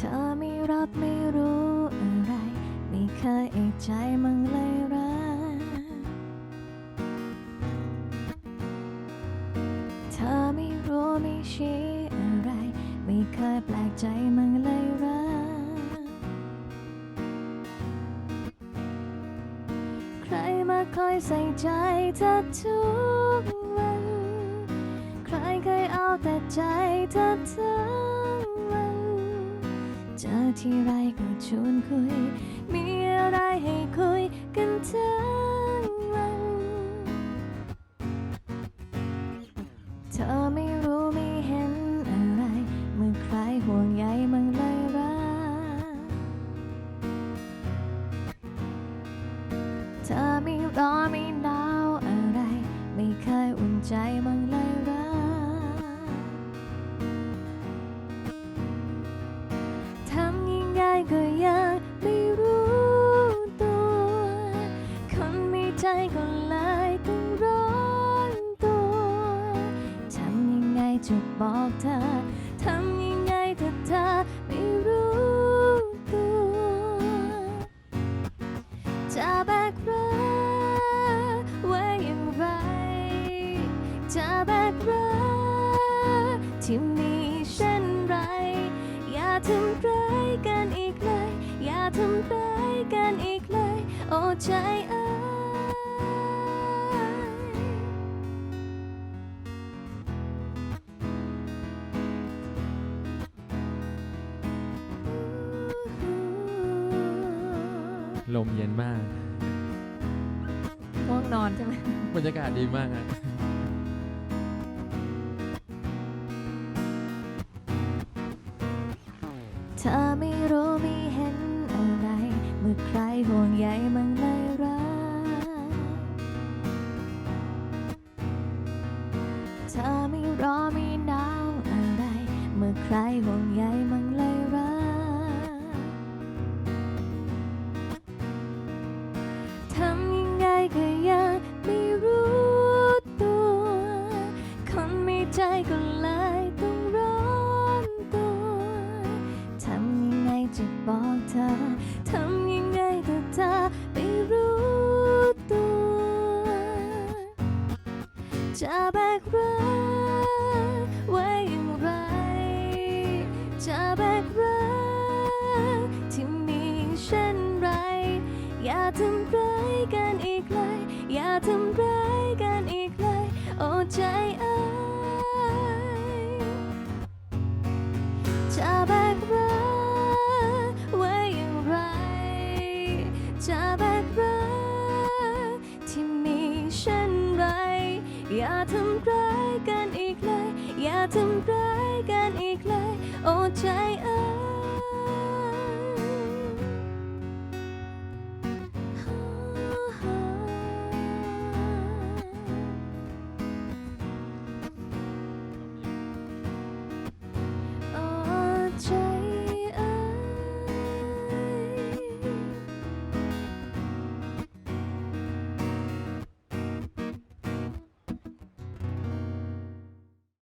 ธอไม่รับไม่รู้อะไร ไม่เคยเอกใจมั้งเลยรักเธอไม่รู้ไม่ชี้อะไร ไม่เคยแปลกใจมั้งเลยรักใครมาคอยใส่ใจเธอทุกวัน ใครเคยเอาแต่ใจเธอทั้งวันเจอ ที่ไรก็ชวนคุย มีอะไรให้คุยกันทั้งวัน เธอไม่รู้ไม่เห็นอะไร เมื่อใครห่วงใยมันเลยรักเธอไม่รอไม่ ใจก็เลยต้องร้อนตัว ทำยังไงจะบอกเธอ ทำยังไงถ้าเธอไม่รู้ตัว จะแบกรักไว้อย่างไร จะแบกรักที่มีเช่นไร อย่าทำร้ายกันอีกเลย อย่าทำร้ายกันอีกเลย โอ้ใจเอ้ย ลมเย็นมากง่วงนอนใช่ไหมบรรยากาศดีมากฮะเธอไม่รู้ไม่เห็นอะไร เมื่อใครห่วงใยมันเลยรักเธอไม่ร้อนไม่หนาวอะไร เมื่อใครห่วงใยมันเลยรัก จะแบกรักไว้อย่างไร จะแบกรักที่มีเช่นไร อย่าทำร้ายกันอีกเลย อย่าทำร้ายกันอีกเลย โอ้ใจเอ้ย อย่าทำร้ายกันอีกเลย อย่าทำร้ายกันอีกเลย โอ้ใจเอ๋